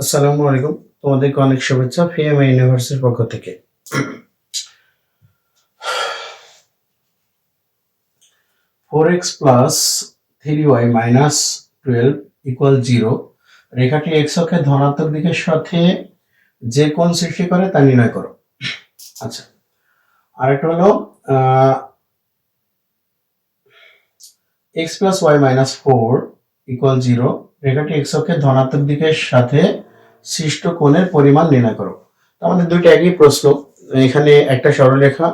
আসসালামু আলাইকুম। তোমাদেরকে অনেক শুভেচ্ছা ফিএমএ ইউনিভার্সিটির পক্ষ থেকে। Four x plus three y minus twelve equal zero রেখাটি এক্স অক্ষে ধনাত্মক দিকের সাথে যে কোণ সৃষ্টি করে তা নির্ণয় করো। আচ্ছা আরেকটা হলো x plus y minus four equal zero রেখাটি এক্স অক্ষের ধনাত্মক দিকের সাথে সৃষ্ট কোণের পরিমাণ নির্ণয় করো। আমাদের দুইটা একই প্রশ্ন। এখানে একটা সরলরেখা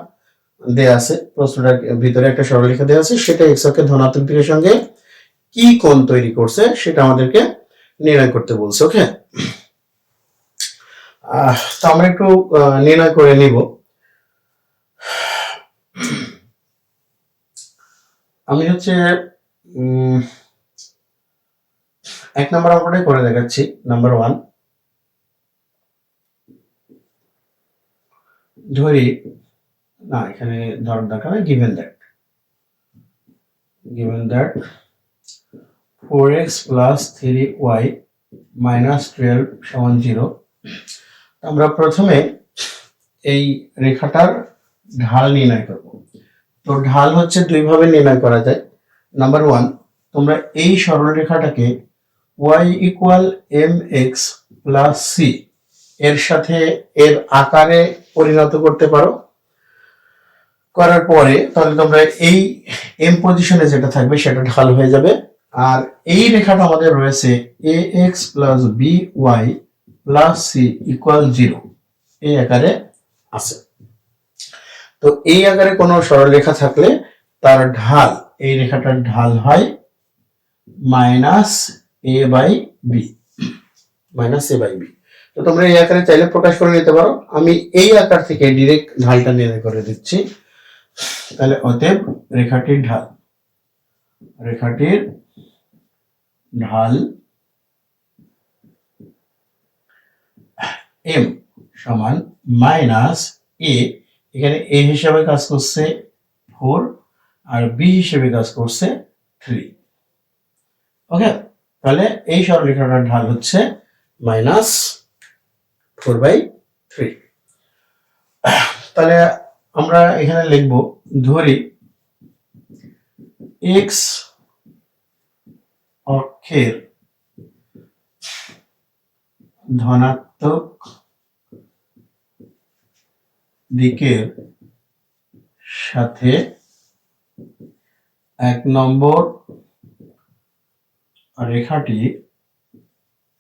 দেয়া আছে, প্রশ্নটার ভিতরে একটা সরলরেখা দেওয়া আছে, সেটা এক্স অক্ষের ধনাত্মক দিকের সঙ্গে কি কোণ তৈরি করছে সেটা আমাদেরকে নির্ণয় করতে বলছে ওকে তো আমরা একটু নির্ণয় করে নিব। আমি হচ্ছে এক নম্বর অঙ্কটাই করে দেখাচ্ছি নাম্বার ওয়ান ধরি, না, এখানে ধরার দরকার নেই given that given that four x plus three y minus twelve সমান জিরো আমরা প্রথমে এই রেখাটার ঢাল নির্ণয় করব। তো ঢাল হচ্ছে দুইভাবে নির্ণয় করা যায়। নাম্বার ওয়ান তোমরা এই সরলরেখাটাকে y equal m x plus c এর সাথে এর আকারে পরিণত করতে পারো। করার পরে তাহলে তোমরা এই এম পজিশনে যেটা থাকবে সেটা ঢাল হয়ে যাবে। আর এই রেখাটা আমাদের রয়েছে a x plus b y plus c equal zero এই আকারে আছে। তো এই আকারে কোনো সরলরেখা থাকলে তার ঢাল, এই রেখাটার ঢাল হয় minus a by b minus a by b তো তোমরা এই আকারে চাইলে প্রকাশ করে নিতে পারো। আমি এই আকার থেকে ডিরেক্ট ঢালটা নির্ণয় করে দিচ্ছি। তাহলে অতএব রেখাটির ঢাল রেখাটির ঢাল এম সমান মাইনাস এ এখানে এ হিসাবে কাজ করছে ফোর আর বি হিসেবে কাজ করছে থ্রি ওকে তাহলে এই সরলরেখাটার ঢাল হচ্ছে মাইনাস ফোর বাই থ্রি তাহলে আমরা এখানে লিখব, ধরি এক্স অক্ষের ধনাত্মক দিকের সাথে এক নম্বর রেখাটি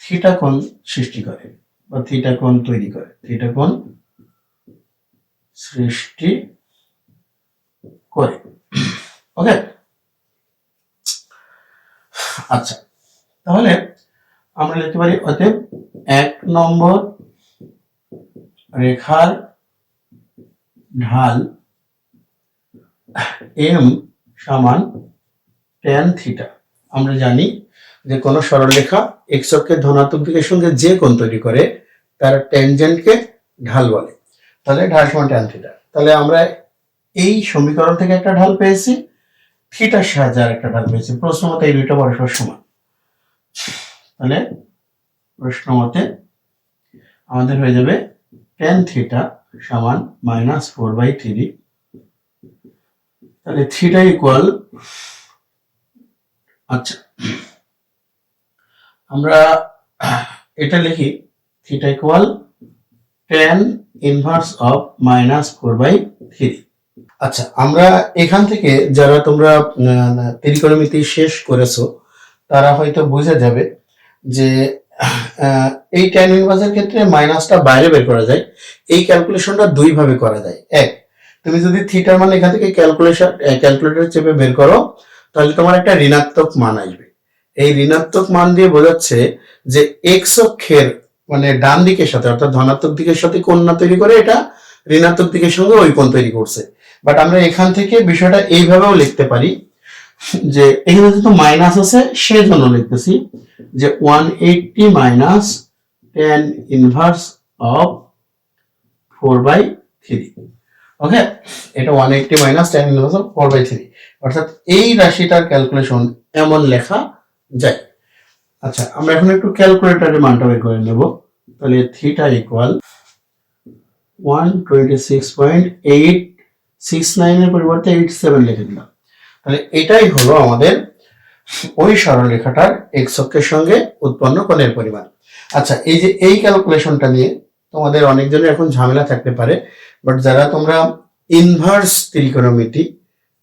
থিটা সৃষ্টি করে। বা থিটা কোণ তৈরি করে। থিটা কোণ সৃষ্টি করে। ওকে আচ্ছা তাহলে আমরা লিখতে পারি অতএব এক নম্বর রেখার ঢাল এম সমান ট্যান থিটা আমরা জানি যে কোনো সরলরেখা এক্স অক্ষের ধনাত্মক দিকের সঙ্গে যে কোণ তৈরি করে, তার ট্যানজেন্টকে ঢাল বলে। তাহলে ঢাল সমান ট্যান থিটা তাহলে আমরা এই সমীকরণ থেকে একটা ঢাল পেয়েছি থিটার সাহায্যে আর একটা ঢাল পেয়েছি। প্রশ্ন মতে এই দুইটা পরস্পর সমান। তাহলে প্রশ্ন মতে আমাদের হয়ে যাবে টেন থিটা সমান মাইনাস ফোর বাই থ্রি তাহলে থিটা ইকুয়াল আচ্ছা। আমরা এটা লিখি theta equal tan inverse of minus four by three আচ্ছা আমরা এখান থেকে যারা তোমরা ত্রিকোণমিতি শেষ করেছ, তারা হয়তো বুঝে যাবে যে এই ট্যান ইনভার্সের ক্ষেত্রে মাইনাসটা বাইরে বের করা যায়, এই ক্যালকুলেশনটা দুই ভাবে করা যায়। এক, তুমি যদি থিটার মান এখান থেকে ক্যালকুলেশন ক্যালকুলেটর চেপে বের করো তাহলে তোমার একটা ঋণাত্মক মান আসবে। এই ঋণাত্মক মান দিয়ে বোঝাচ্ছে যে এক্স অক্ষের মানে ডান দিকের সাথে, অর্থাৎ ধনাত্মক দিকের সাথে না তৈরি করে এটা ঋণাত্মক দিকের সঙ্গে ওই কোণ তৈরি করছে। বাট আমরা এখান থেকে বিষয়টা এইভাবেও লিখতে পারি যে এখানে যেহেতু মাইনাস আছে, সেজন্য লিখতেছি যে one eighty minus tan inverse of four by three okay এটা one eighty minus tan of four by three অর্থাৎ এই রাশিটার ক্যালকুলেশন এমন লেখা যায়। আচ্ছা আমরা এখন একটু ক্যালকুলেটরের মানটা বের করে নেব। তাহলে theta equal one twenty six point eight six নাইনের পরিবর্তে এইট সেভেন লিখে দিলাম। তাহলে এটাই হলো আমাদের ওই সরলরেখাটার এক্স অক্ষের সঙ্গে উৎপন্ন কোণের পরিমাণ। আচ্ছা এই যে এই ক্যালকুলেশনটা নিয়ে তোমাদের অনেকজনের এখন ঝামেলা থাকতে পারে বাট যারা তোমরা ইনভার্স ত্রিকোণমিতি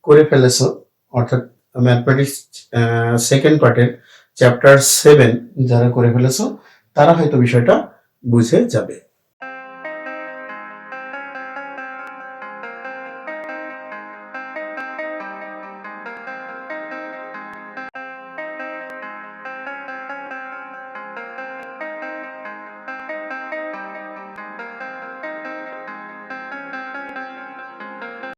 করে ফেলেছো, অর্থাৎ ম্যাথমেটিক্স সেকেন্ড পার্টের চ্যাপ্টার সেভেন যারা করে ফেলেছো, তারা হয়তো বিষয়টা বুঝে যাবে।